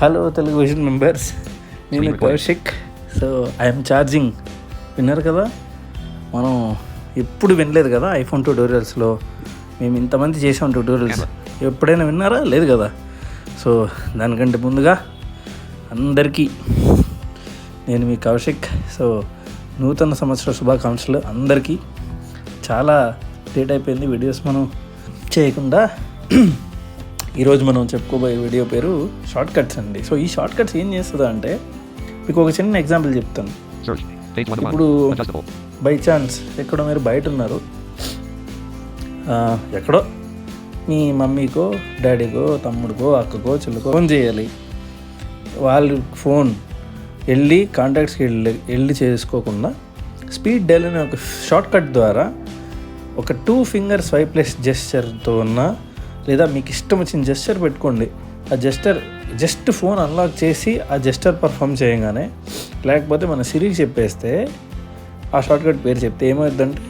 Hello Telugu vision members నేను Kaushik so I'm charging విన్నారు కదా? మనం ఎప్పుడు వినలేదు కదా ఐఫోన్ ట్యూటోరియల్స్లో మేము ఇంతమంది చేసాం ట్యూటోరియల్స్ ఎప్పుడైనా విన్నారా? లేదు కదా? సో దానికంటే ముందుగా అందరికీ నేను మీ కౌశిక్. సో నూతన సంవత్సర శుభాకాంక్షలు అందరికీ. చాలా లేట్ అయిపోయింది వీడియోస్ మనం చేయకుండా ఈరోజు మనం చెప్పుకోబోయే వీడియో పేరు షార్ట్ కట్స్ అండి సో ఈ షార్ట్ కట్స్ ఏం చేస్తుందా అంటే మీకు ఒక చిన్న ఎగ్జాంపుల్ చెప్తాను Search. Page 1 of ఇప్పుడు 1. Adjustable. బై ఛాన్స్ ఎక్కడో మీరు బయట ఉన్నారు ఎక్కడో మీ మమ్మీకో డాడీకో తమ్ముడికో అక్కకో చెల్లుకో ఫోన్ చేయాలి వాళ్ళు ఫోన్ వెళ్ళి కాంటాక్ట్స్కి వెళ్ళి వెళ్ళి చేసుకోకుండా స్పీడ్ డైల్ అనే ఒక షార్ట్ కట్ ద్వారా ఒక టూ ఫింగర్ స్వైప్లెస్ జెస్చర్తో ఉన్న లేదా మీకు ఇష్టం వచ్చిన జెస్టర్ పెట్టుకోండి. ఆ జెస్టర్ జస్ట్ ఫోన్ అన్లాక్ చేసి ఆ జెస్టర్ పర్ఫామ్ చేయగానే లేకపోతే మన సిరికి చెప్పేస్తే ఆ షార్ట్కట్ పేరు చెప్తే ఏమవుతుందంటే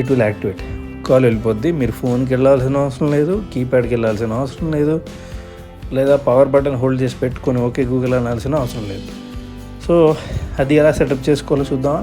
ఇట్ విల్ యాక్టివేట్. కాల్ వెళ్ళిపోద్ది మీరు ఫోన్కి వెళ్ళాల్సిన అవసరం లేదు కీప్యాడ్కి వెళ్ళాల్సిన అవసరం లేదు లేదా పవర్ బటన్ హోల్డ్ చేసి పెట్టుకొని ఓకే గూగుల్ అనాల్సిన అవసరం లేదు. సో అది ఎలా సెటప్ చేసుకోవాలో చూద్దామా?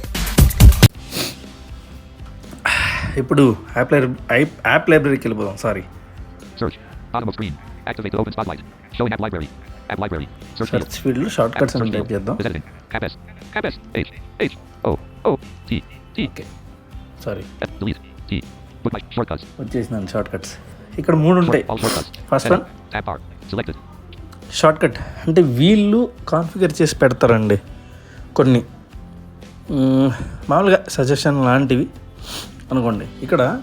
ఇప్పుడు యాప్ లైబ్రరీ యాప్ లైబ్రరీకి వెళ్ళిపోదాం sorry search bottom of screen activate open spotlight showing app library చేద్దాం. App S app O O T sorry please T ఇక్కడ మూడు ఉంటాయి. First one app are selected shortcut అంటే వీళ్ళు కాన్ఫిగర్ చేసి పెడతారండి. కొన్ని. మామూలుగా సజెషన్ లాంటివి. అనుకోండి. ఇక్కడ.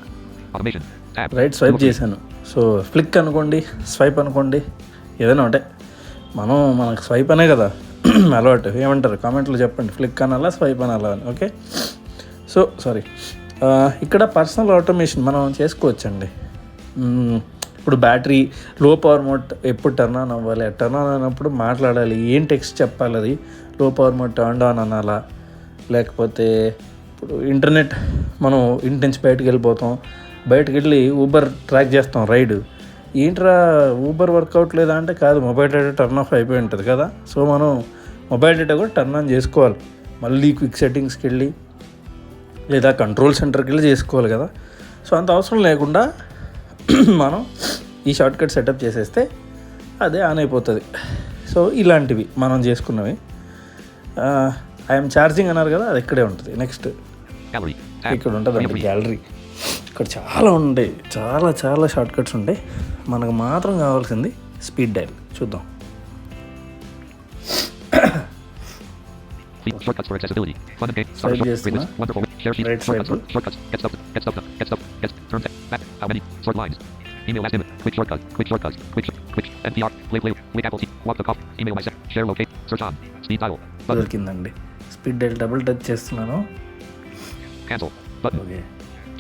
Right swipe. చేశాను. సో ఫ్లిక్ అనుకోండి స్వైప్ అనుకోండి ఏదైనా ఒకటే. మనం మనకు స్వైప్ అనే కదా. అలవాటు. ఏమంటారు? కామెంట్లో చెప్పండి. ఫ్లిక్ అనాలా స్వైప్ అనాలా అని. ఓకే? So sorry. ఇక్కడ పర్సనల్ ఆటోమేషన్ మనం చేసుకోవచ్చండి. ఇప్పుడు బ్యాటరీ లో పవర్ మోడ్ ఎప్పుడు టర్న్ ఆన్ అవ్వాలి? టర్న్ ఆన్ అయినప్పుడు మాట్లాడాలి. ఏం టెక్స్ట్ చెప్పాలి అది? లో పవర్ మోడ్ టర్న్ ఆన్ అనాలా? లేకపోతే ఇప్పుడు ఇంటర్నెట్ మనం ఇంటి నుంచి బయటకు వెళ్ళిపోతాం బయటకు వెళ్ళి ఊబర్ ట్రాక్ చేస్తాం రైడ్ ఏంట్రా ఊబర్ వర్కౌట్ లేదా అంటే కాదు మొబైల్ డేటా టర్న్ ఆఫ్ అయిపోయి ఉంటుంది కదా. సో మనం మొబైల్ డేటా కూడా టర్న్ ఆన్ చేసుకోవాలి. మళ్ళీ క్విక్ సెట్టింగ్స్కి వెళ్ళి లేదా కంట్రోల్ సెంటర్కి వెళ్ళి చేసుకోవాలి కదా. సో అంత అవసరం లేకుండా మనం ఈ షార్ట్ కట్ సెటప్ చేసేస్తే అదే ఆన్ అయిపోతుంది. సో ఇలాంటివి మనం చేసుకున్నవి. ఐఎమ్ ఛార్జింగ్ అన్నారు కదా అది ఇక్కడే ఉంటుంది. నెక్స్ట్ గ్యాలరీ ఇక్కడ ఉంటుంది గ్యాలరీ ఇక్కడ చాలా ఉండే చాలా చాలా షార్ట్ కట్స్ ఉండే మనకు మాత్రం కావాల్సింది స్పీడ్ డైల్ చూద్దాం. దొరికిందండి. స్పీడ్ డైల్ డబుల్ టచ్ చేస్తున్నాను. Cancel. Button. Okay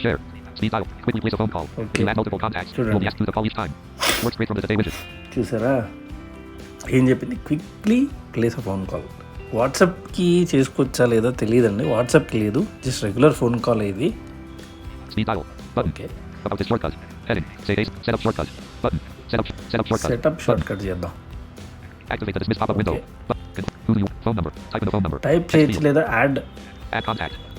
Share. Speed dial. Quickly place a phone call. Okay. You add multiple contacts. You'll be asked to the call each time. Work straight from the today widget. చూసారా ఏం చెప్పింది quickly place a phone call వాట్సాప్కి చేసుకోవచ్చా లేదో తెలియదండి వాట్సాప్కి లేదు just regular phone call ఇది. ఓకే. సెటప్ షార్ట్ kట్ చేద్దాం. Okay. టైప్ చేయొచ్చు. లేదా add Add contact.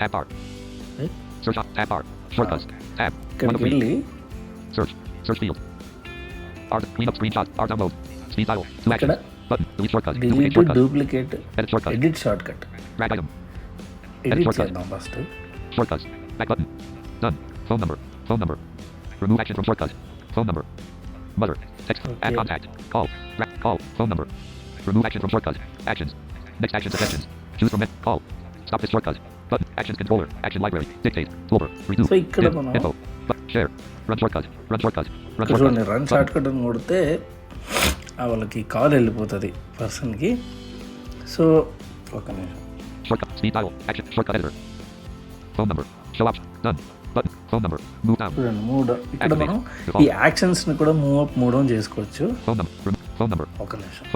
tab bar. Hmm? Search tab bar. Shortcuts. Okay. Tab. Completely. Search. Search field. Art cleanup screenshot. Art download. Speed dial. Two action. Button. Delete shortcut. Delete duplicate shortcut. Duplicate. Edit shortcut. Edit shortcut. Drag item. Edit, edit shortcut. Shortcuts. Back button. Done. Phone number. Phone number. Remove action from shortcut. Phone number. Mother. Text. Okay. Add contact. Call. Ra- call. Phone number. Remove action from shortcut. Actions. Next actions. Actions. Choose from it. Call. Stop this shortcut. Button. Actions controller. Action library. Dictate. Over. Redo. So, ఇక్కడ. మనం- Info. But share. Run shortcut. Run shortcut. Run ఇక్కడ చూడండి shortcut. Run. Shortcut అని కొడితే ఆ వాళ్ళకి call వెళ్ళిపోతుంది పర్సన్కి సో ఒక నిమిషం Shortcut. Speed dial. Action. Shortcut editor. Phone number. Show option. Done. Button. Phone number. Move down. చూడండి మూవ్ ఇక్కడ మనం ఈ యాక్షన్స్ని కూడా మూవ్ అప్ మూవ్ డౌన్ చేసుకోవచ్చు Phone number. Rem- phone number. ఒక నిమిషం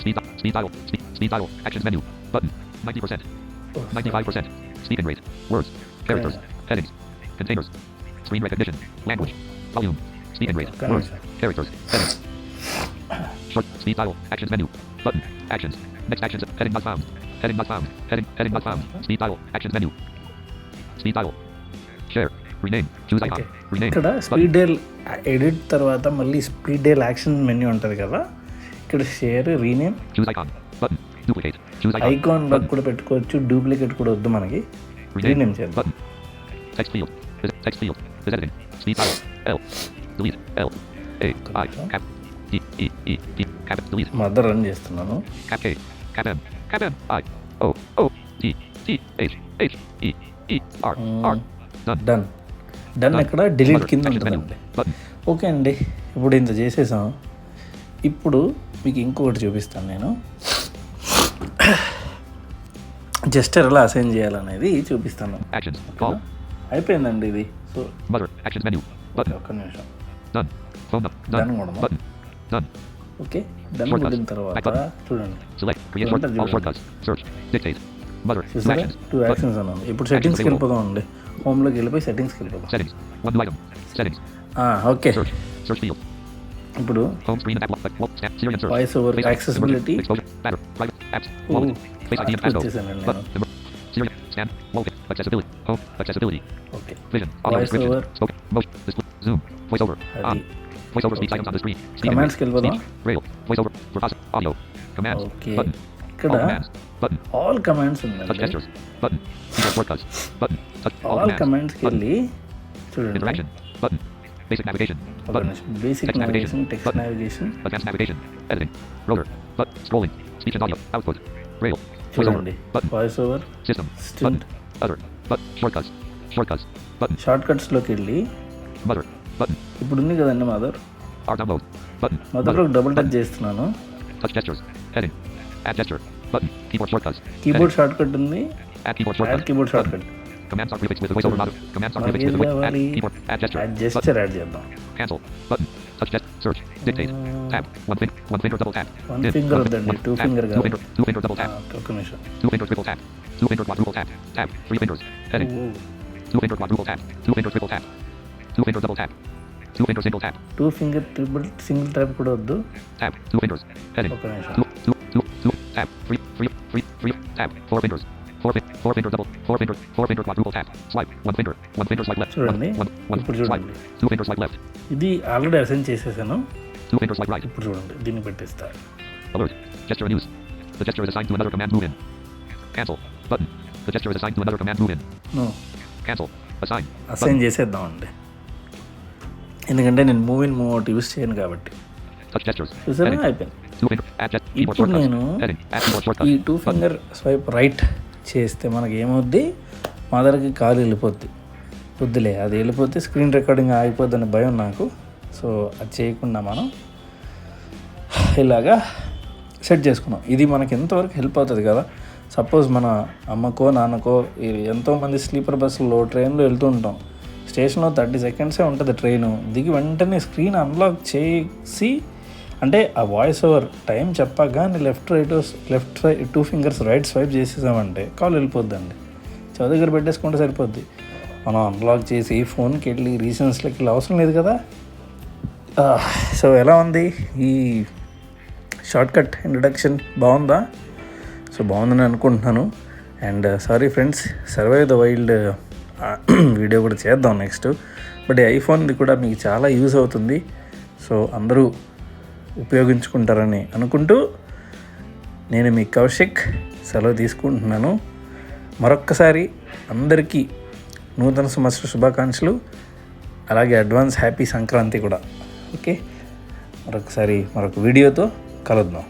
Speed, di- speed dial. Speed, speed dial. Actions menu. Button. 90%. 95%. Speaking rate. Words. Characters. Headings. Containers. Screen recognition. Language. Volume. Speaking rate. Okay. Words. Characters. Headings. Short. Speed dial. Actions menu. Button. Actions. Next actions. Heading not found. Heading not found. Heading. Heading not found. Speed dial. Actions menu. Speed dial. Share. Rename. Choose icon. Okay. Rename. ఇక్కడ Button. Speed dial edit తర్వాత మళ్ళీ speed dial action menu ఉంటుంది కదా ఇక్కడ share rename Choose icon. Button. Duplicate. icon bug కూడా పెట్టుకోవచ్చు duplicate కూడా వద్దు మనకి. మదర్ రన్ చేస్తున్నాను. డన్ డన్ ఇక్కడ డిలీట్ కింద ఓకే అండి. ఇప్పుడు ఇంత చేసేసాం. ఇప్పుడు మీకు ఇంకొకటి చూపిస్తాను నేను. జస్టర్ ఎలా అసైన్ చేయాలనేది చూపిస్తాను. అయిపోయిందండి ఇది. ఒక్క నిమిషం. ఓకే డన్ ముందిన తర్వాత చూడండి. టూ యాక్షన్స్ అన్నాను. ఇప్పుడు సెట్టింగ్స్కి వెళ్ళిపోదాం అండి. హోమ్లోకి వెళ్ళిపోయి సెట్టింగ్స్కి వెళ్ళిపోదాం. ఓకే. ఇప్పుడు Home screen and app lock. Wall, snap, Siri and search. Voice over Facebook, accessibility. Exposure. Banner. Private. Apps. Ooh. Wallet. Face ID and App passcode. వచ్చేసానండి Button. నేను. Siri. Scan. Wallet. Accessibility. Home. Accessibility. Okay Vision. Audio Voice description. over. Spoken. Motion. Display. Zoom. Voiceover. అది. On. Voiceover speech items on the screen. Speaking Commands కి rate. వెళ్ళిపోదాం. Speech. Rail. Voiceover. Verbosity. Audio. Commands. Okay. Button. ఇక్కడ All commands. Button. All commands Touch ఉందండి gestures. Button. Keyboard shortcuts. Button. Touch all all commands. కమాండ్స్కి Button. వెళ్ళి చూడండి Interaction. Button. Basic basic navigation. Text. Navigation navigation. Editing. Roller. But scrolling. Speech and audio. Output. Rail. Voiceover. చూడండి. Voiceover System. Stint. Button. Other. But shortcuts. Shortcuts. Button. షార్ట్ కట్స్లోకి వెళ్ళి Mother. Button. ఇప్పుడు ఉంది కదండి mother R download. Button. మదర్లో double touch. చేస్తున్నాను. Heading. Add gesture. Button. Keyboard shortcuts. Keyboard. Shortcut ఉంది Add keyboard add. Keyboard short Button. Cut Commands are prefixed with the voiceover modifier. Commands are prefixed with the voice. Add keyboard. Add gesture. Gesture add Cancel. Button. Touch gest. Search. Dictate. Uh, tap. One finger. One finger double tap. One finger one, one, two tap. finger. Two finger. Two finger double tap. Ah, two finger triple tap. Two finger quadruple tap. Tap. Three fingers. Heading. Two finger quadruple tap. Two finger triple tap. Two finger double tap. Two finger single tap. Two finger triple single tap Tap. Two fingers. Heading. Two, two, two. Tap. Three, three, three, three. Tap. Four fingers. Four, four finger double. Four finger. Four finger quadruple tap. Swipe. One finger. One finger swipe left. One, చూడండి one, one. ఇప్పుడు Swipe. చూడండి Two fingers swipe left. ఇది already assign చేసేసాను Two fingers swipe right. ఇప్పుడు చూడండి దీన్ని పెట్టేస్తా Alert. Gesture news. The gesture is assigned to another command move in. Cancel. Button. The gesture is assigned to another command move in. No Cancel. Assign. Assign చేసేద్దామండి ఎందుకంటే నేను move in move out use చేయను కాబట్టి Touch gestures. చూసారా Heading. అయిపోయింది Two finger. Add gest. Keyboard ఇప్పుడు shortcuts. నేను Heading. Add keyboard ఈ shortcuts. Two. Finger swipe right చేస్తే మనకి ఏమవుద్ది మదర్కి కాలు వెళ్ళిపోద్ది. వద్దులే అది వెళ్ళిపోతే స్క్రీన్ రికార్డింగ్ ఆగిపోద్దని భయం నాకు. సో అది చేయకుండా మనం ఇలాగా సెట్ చేసుకున్నాం. ఇది మనకి ఎంతవరకు హెల్ప్ అవుతుంది కదా? సపోజ్ మన అమ్మకో నాన్నకో ఎంతోమంది స్లీపర్ బస్సులో ట్రైన్లో వెళ్తూ ఉంటాం. స్టేషన్లో థర్టీ సెకండ్సే ఉంటుంది ట్రైను. దిగి వెంటనే స్క్రీన్ అన్లాక్ చేసి అంటే ఆ వాయిస్ ఓవర్ టైం చెప్పగానే left right left right two fingers right swipe చేసేసామంటే call వెళ్ళిపోద్దండి. చదువు దగ్గర పెట్టేసుకుంటే సరిపోద్ది. మనం అన్లాక్ చేసి ఫోన్కి వెళ్ళి రీసన్స్లోకి వెళ్ళి అవసరం లేదు కదా. సో ఎలా ఉంది ఈ షార్ట్కట్ ఇంట్రడక్షన్ బాగుందా? సో బాగుందని అనుకుంటున్నాను. And sorry friends survive the wild video కూడా చేద్దాం నెక్స్ట్ బట్ ఈ ఐఫోన్ది కూడా మీకు చాలా యూజ్ అవుతుంది. సో అందరూ ఉపయోగించుకుంటారని అనుకుంటూ నేను మీ కౌశిక్ సెలవు తీసుకుంటున్నాను. మరొక్కసారి అందరికీ నూతన సంవత్సర శుభాకాంక్షలు. అలాగే అడ్వాన్స్ హ్యాపీ సంక్రాంతి కూడా. ఓకే? మరొకసారి మరొక వీడియోతో కలుద్దాం.